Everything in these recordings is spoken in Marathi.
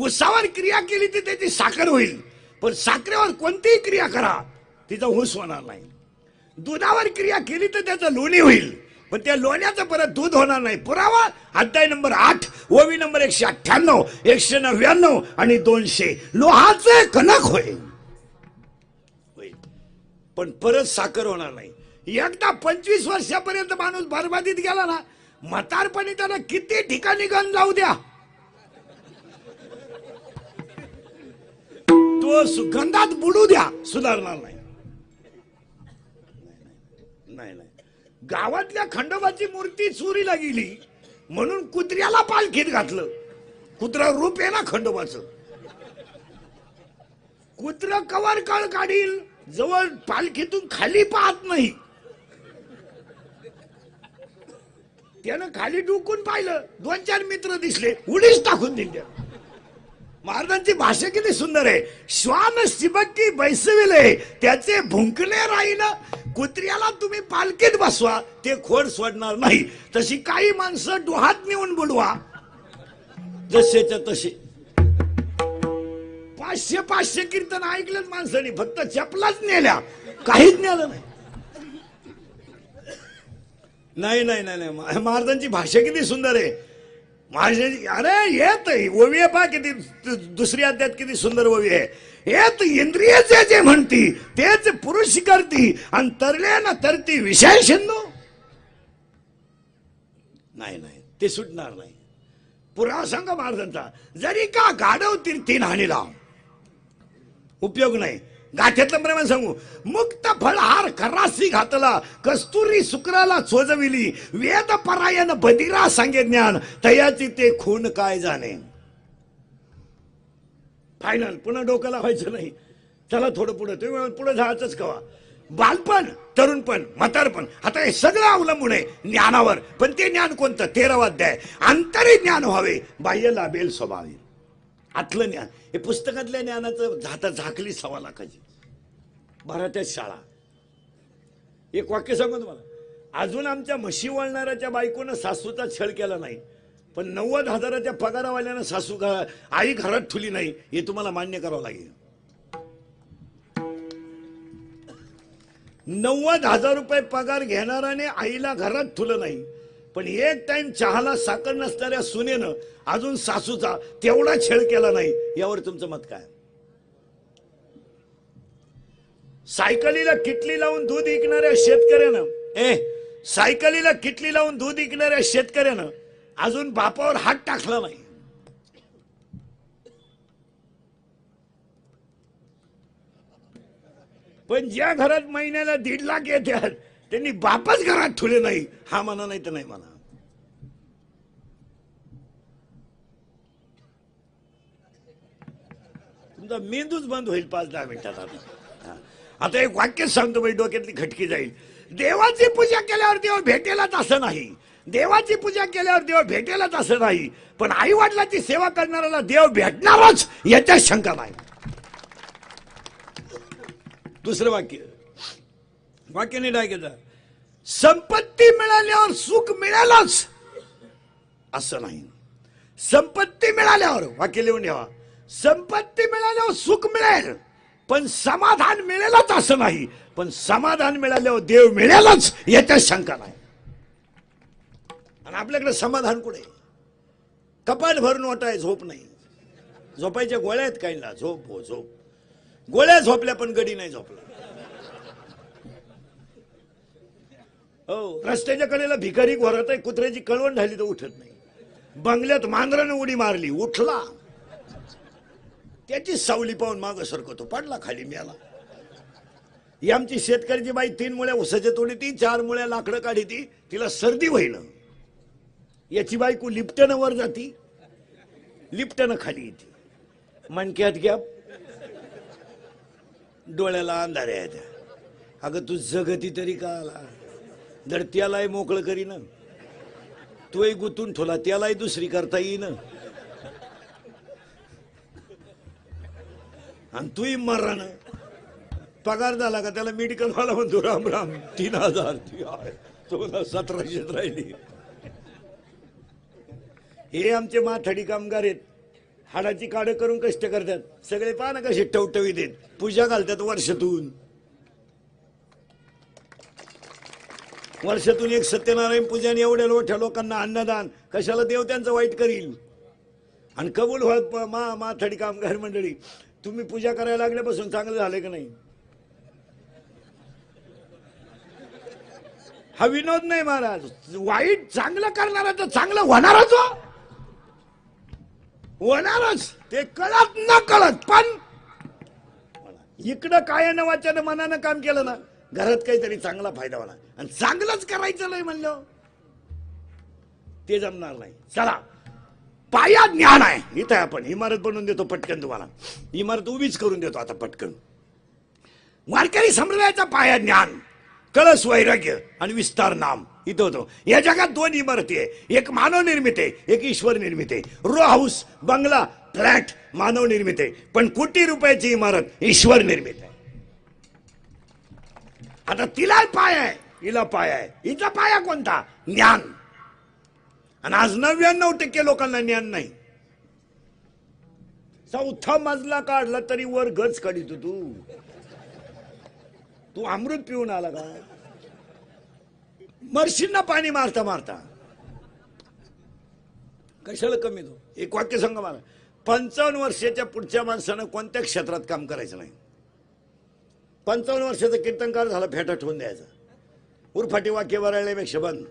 उसावर क्रिया केली तर त्याची साखर होईल. पण साखरेवर कोणतीही क्रिया करा तिचा ऊस होणार नाही. दुधावर क्रिया केली तर त्याचं लोणी होईल. पण त्या लोण्याचं परत दूध होणार नाही. पुरावा अध्याय नंबर आठ ओवी नंबर एकशे अठ्ठ्याण्णव एकशे नव्याण्णव आणि दोनशे. लोहाचे कणक होईल. होईल. पण परत साखर होणार नाही. एकदा पंचवीस वर्षापर्यंत माणूस बर्बादीत गेला ना म्हातारपणी त्याला किती ठिकाणी गण जाऊ द्या. तो सुगंधात बुडू द्या. सुधारणार नाही. नाही नाही. गावातल्या खंडोबाची मूर्ती चोरीला गेली म्हणून कुत्र्याला पालखीत घातलं. कुत्रा रूप आहे ना खंडोबाचं. कुत्र कवर कळ काढील जवळ पालखीतून खाली पाहत नाही. त्यानं खाली डुकून पाहिलं दोन चार मित्र दिसले उडीच टाकून दिल्या. महाराजांची भाषा किती सुंदर आहे. श्वान शिबक्की बैसविले त्याचे भुंकले राहील. कुत्र्याला तुम्ही पालखीत बसवा ते खोड सोडणार नाही. तशी काही माणसं डोहात नेऊन बुडवा. जसेच्या तसे. पाचशे पाचशे कीर्तन ऐकलंच माणसाने फक्त चपलाच नेल्या. काहीच नेलं नाही. नाही नाही नाही नाही. महाराजांची भाषा किती सुंदर आहे. माझे अरे येत. ओवी आहे पा किती दु- दुसरी अध्यात किती सुंदर ओवी आहे. येत इंद्रिय जे म्हणती तेच पुरुष करती आणि तरले ना तरती विषय शिंदू. नाही नाही ते सुटणार नाही. पुरा सांगा महाराजांचा. जरी का गाढव तीर्थी नाणी लाव उपयोग नाही. गाठ्यातलं प्रमाण सांगू. मुक्त फळहार खरासी घातला कस्तुरी शुक्राला चोजविली वेद परायण बदिरा सांगे ज्ञान तयाची ते खून काय जाणे. फायनल पुन्हा डोक्याला व्हायचं नाही. चला थोडं पुढं. तुम्ही पुढे जायचंच कवा. बालपण तरुणपण म्हातारपण. आता हे सगळं अवलंबून आहे ज्ञानावर. पण ते ज्ञान कोणतं? तेरावाध्याय अंतरी आंतरिक ज्ञान व्हावे. बाह्य लाभेल स्वभावी. आतलं ज्ञान. हे पुस्तकातल्या ज्ञानाचं झाता झाकली सव्वा लाखाची भारतात शाळा. एक वाक्य सांगू तुम्हाला. अजून आमच्या म्हशी वळणाऱ्याच्या बायकोनं सासूचा छळ केला नाही. पण नव्वद हजाराच्या पगारावाल्यानं सासू घरा- आई घरात ठुली नाही हे तुम्हाला मान्य करावं लागेल. नव्वद हजार रुपये पगार घेणाराने आईला घरात ठुलं नाही. पण एक टाइम चहाला साखर नसणाऱ्या सुनेनं अजून सासूचा तेवढा छेड केला नाही यावर तुमचं मत काय? सायकलीला किटली लावून दूध विकणाऱ्या शेतकऱ्यानं ए सायकलीला किटली लावून दूध विकणाऱ्या शेतकऱ्यानं अजून बापावर हात टाकला नाही. पण ज्या घरात महिन्याला दीड लाख येतात त्यांनी बापच घरात ठेवले नाही. हा म्हणा नाही तर नाही म्हणा. तुमचा मेंदूच बंद होईल पाच दहा मिनिटात आता. आता एक वाक्य सांगतो म्हणजे डोक्यातली खटकी जाईल. देवाची पूजा केल्यावर देव भेटेलच असं नाही. देवाची पूजा केल्यावर देव भेटेलच असं नाही. पण आई वडिलांची सेवा करणाऱ्याला देव भेटणारच याच्यात शंका नाही. दुसरं वाक्य. वाक्याने काय केलं. संपत्ती मिळाल्यावर सुख मिळालाच असं नाही. संपत्ती मिळाल्यावर वाक्य लिहून ठेवा. संपत्ती मिळाल्यावर सुख मिळेल पण समाधान मिळेलच असं नाही. पण समाधान मिळाल्यावर देव मिळेलच याच्यात शंका नाही. आणि आपल्याकडे समाधान कुठे? कपाट भरून आहे झोप नाही. झोपायच्या गोळ्या आहेत काहींना. झोप हो झोप. गोळ्या झोपल्या पण गडी नाही झोपला. हो. रस्त्याच्या कडेला भिकारी घोरत आहे कुत्र्याची कळवण झाली तर उठत नाही. बंगल्यात मांजरानं उडी मारली उठला. त्याची सावली पाहून माग सरकतो पडला खाली मेला ही आमची शेतकऱ्याची बाई तीन मुळ्या उसाच्या तोडी ती चार मुळ्या लाकडं काढी ती तिला सर्दी होईन याची बायको लिफ्टनं वर जाती लिफ्टनं खाली येते. मणक्यात घ्या. डोळ्याला अंधारे आहेत अगं तू जगती तरी का आला? जर त्यालाही मोकळं करीन. तोही गुतून ठेवला त्यालाही दुसरी करता येईन. आणि तूही मरण पगार झाला का त्याला मेडिकल वाला म्हणतो राम राम तीन हजार चौदा आहे. राहिली. हे आमचे माथाडी कामगार आहेत. हाडाची काढ करून कष्ट करतात. सगळे पानं कसे टवटवी देत पूजा घालतात वर्षातून. वर्षातून एक सत्यनारायण पूजन एवढ्या मोठ्या लोकांना अन्नदान कशाला देव त्यांचं वाईट करील? आणि कबूल व्हा प- मा माथडी कामगार मंडळी तुम्ही पूजा करायला लागल्यापासून चांगलं झालं का नाही? हा विनोद नाही महाराज. वाईट चांगलं करणारा तर चांगलं होणारच हो. होणारच. ते कळत न कळत पण इकडं काय न मनानं काम केलं ना घरात काहीतरी चांगला फायदा होणार. आणि चांगलंच करायचं नाही म्हणलं. ते जमणार नाही. चला. पाया ज्ञान आहे. इथं आपण इमारत बनवून देतो पटकन तुम्हाला. इमारत उभीच करून देतो आता पटकन. वारकरी संप्रदायाचा पाया ज्ञान कळस वैराग्य आणि विस्तार नाम. इथं होतो. या जगात दोन इमारती आहे. एक मानव निर्मित आहे एक ईश्वर निर्मित आहे. रो हाऊस बंगला फ्लॅट मानव निर्मित आहे. पण कोटी रुपयाची इमारत ईश्वर निर्मित आहे. आता तिला पाय आहे. हिला पाया आहे. हिचा पाया कोणता? ज्ञान. आणि आज नव्याण्णव टक्के लोकांना ज्ञान नाही. चौथा मजला काढला तरी वर गच काढित तू तू अमृत पिऊन आला का? मर्शींना पाणी मारता मारता. कशाला कमी तो? एक वाक्य सांगा मला. पंचावन्न वर्षाच्या पुढच्या माणसानं कोणत्या क्षेत्रात काम करायचं नाही? पंचावन्न वर्षाचा कीर्तनकार झाला फेटा ठेवून द्यायचा. उरफाटी वाक्य वराळण्यापेक्षा बंद.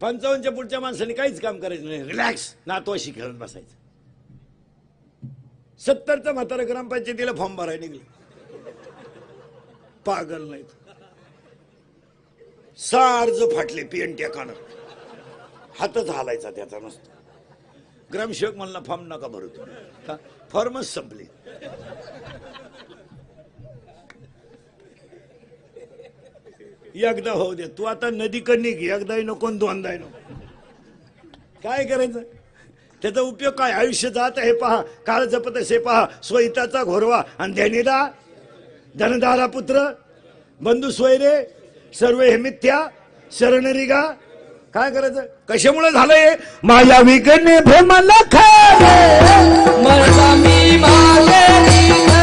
पंचावन्नच्या पुढच्या माणसाने काहीच काम करायचं नाही. रिलॅक्स नातवाशी खेळत बसायचं. सत्तरचा म्हातारा ग्रामपंचायतीला फॉर्म भरायला निघले. पागल नाहीत. सार्ज फाटले पीएनटी कान हातच हालायचा त्याचा नसतो. ग्रामसेवक म्हणला फॉर्म नका भरू तुम्ही. का? फॉर्मच संपली. एकदा होऊ दे. तू आता नदीकडे घे एकदाही नको आणि दोनदाही नको. काय करायचं? त्याचा उपयोग काय? आयुष्य जात हे पहा. काळ जपत हे पहा. स्वहिताचा घोरवा. आणि ध्यानीदा धनधारा पुत्र. बंधू स्वैरे सर्व हे मिथ्या. शरणरिगा. काय करायचं? कशामुळे झालंय? माझ्या विकने मी खाले